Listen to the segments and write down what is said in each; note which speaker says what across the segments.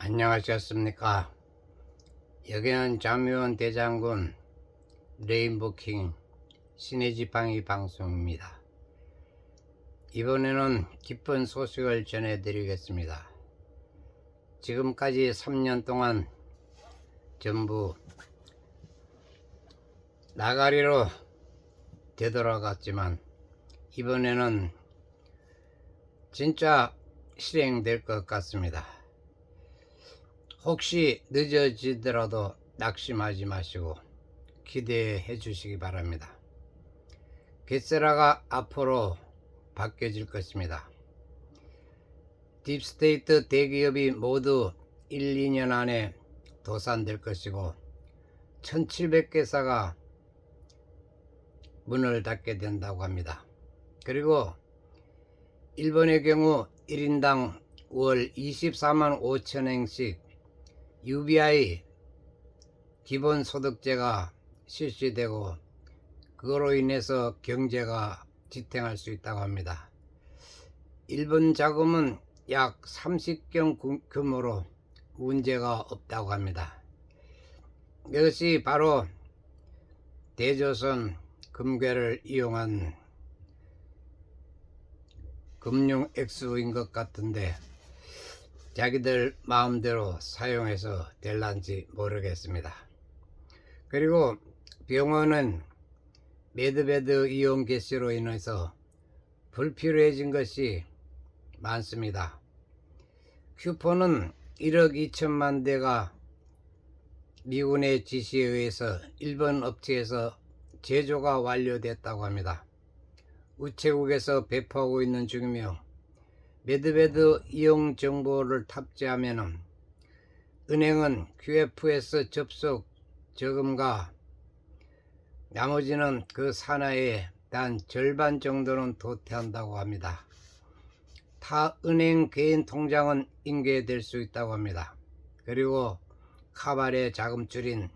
Speaker 1: 안녕하셨습니까? 여기는 자묘원 대장군 레인보킹 시내지팡이 방송입니다. 이번에는 기쁜 소식을 전해드리겠습니다. 지금까지 3년 동안 전부 나가리로 되돌아갔지만 이번에는 진짜 실행될 것 같습니다. 혹시 늦어지더라도 낙심하지 마시고 기대해 주시기 바랍니다. 게세라가 앞으로 바뀌어질 것입니다. 딥스테이트 대기업이 모두 1, 2년 안에 도산될 것이고 1700개사가 문을 닫게 된다고 합니다. 그리고 일본의 경우 1인당 월 24만 5천행씩 UBI 기본소득제가 실시되고 그거로 인해서 경제가 지탱할 수 있다고 합니다. 일본 자금은 약 30경 규모로 문제가 없다고 합니다. 이것이 바로 대조선 금괴를 이용한 금융 액수인 것 같은데 자기들 마음대로 사용해서 될란지 모르겠습니다. 그리고 병원은 매드베드 이용 개시로 인해서 불필요해진 것이 많습니다. 큐폰은 1억 2천만 대가 미군의 지시에 의해서 일본 업체에서 제조가 완료됐다고 합니다. 우체국에서 배포하고 있는 중이며 매드베드 이용 정보를 탑재하면 은행은 QFS 접속 저금과 나머지는 그 산하에 단 절반 정도는 도태한다고 합니다. 타 은행 개인 통장은 인계될 수 있다고 합니다. 그리고 카발의 자금줄인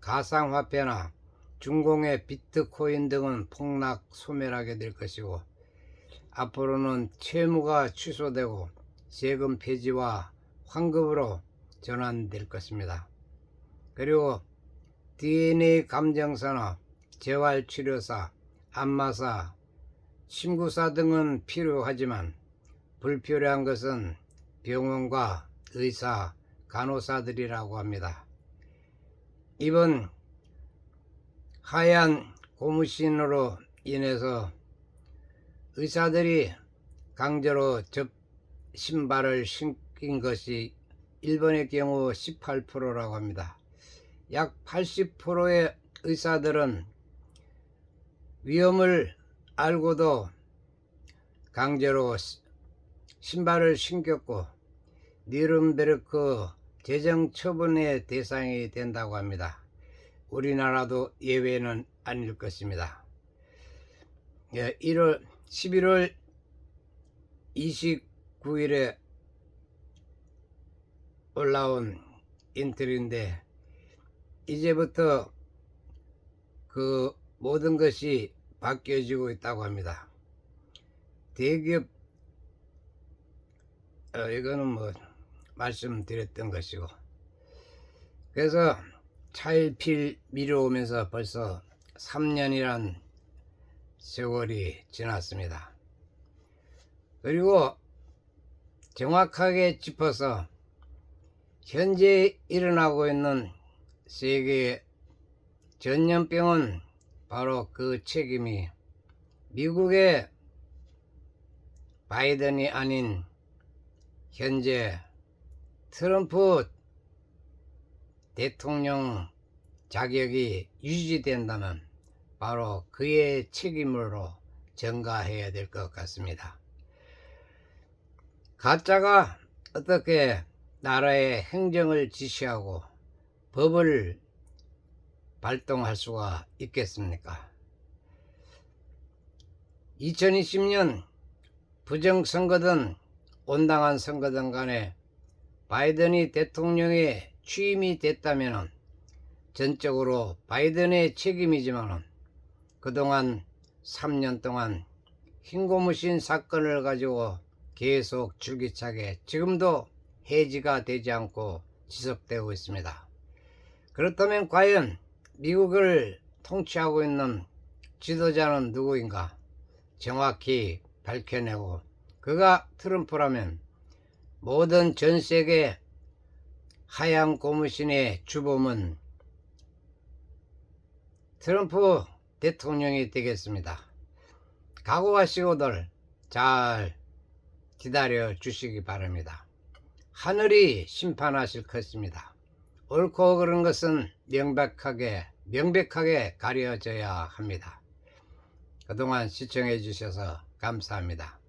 Speaker 1: 가상화폐나 중공의 비트코인 등은 폭락 소멸하게 될 것이고 앞으로는 채무가 취소되고 세금 폐지와 환급으로 전환될 것입니다. 그리고 DNA 감정사나 재활치료사, 안마사, 심구사 등은 필요하지만 불필요한 것은 병원과 의사, 간호사들이라고 합니다. 이번 하얀 고무신으로 인해서 의사들이 강제로 접 신발을 신긴 것이 일본의 경우 18%라고 합니다. 약 80%의 의사들은 위험을 알고도 강제로 신발을 신겼고 니른베르크 재정 처분의 대상이 된다고 합니다. 우리나라도 예외는 아닐 것입니다. 1월 11월 29일에 올라온 인터뷰인데 이제부터 그 모든 것이 바뀌어지고 있다고 합니다. 대기업 어, 이거는 뭐 말씀드렸던 것이고 그래서 차일필 미뤄오면서 벌써 3년이란 세월이 지났습니다. 그리고 정확하게 짚어서 현재 일어나고 있는 세계의 전염병은 바로 그 책임이 미국의 바이든이 아닌 현재 트럼프 대통령 자격이 유지된다면 바로 그의 책임으로 전가해야 될 것 같습니다. 가짜가 어떻게 나라의 행정을 지시하고 법을 발동할 수가 있겠습니까? 2020년 부정선거든 온당한 선거든 간에 바이든이 대통령에 취임이 됐다면 전적으로 바이든의 책임이지만 그동안 3년 동안 흰고무신 사건을 가지고 계속 줄기차게 지금도 해지가 되지 않고 지속되고 있습니다. 그렇다면 과연 미국을 통치하고 있는 지도자는 누구인가? 정확히 밝혀내고 그가 트럼프라면 모든 전 세계 하얀 고무신의 주범은 트럼프 대통령이 되겠습니다. 각오하시고들 잘 기다려 주시기 바랍니다. 하늘이 심판하실 것입니다. 옳고 그른 것은 명백하게 명백하게 가려져야 합니다. 그동안 시청해 주셔서 감사합니다.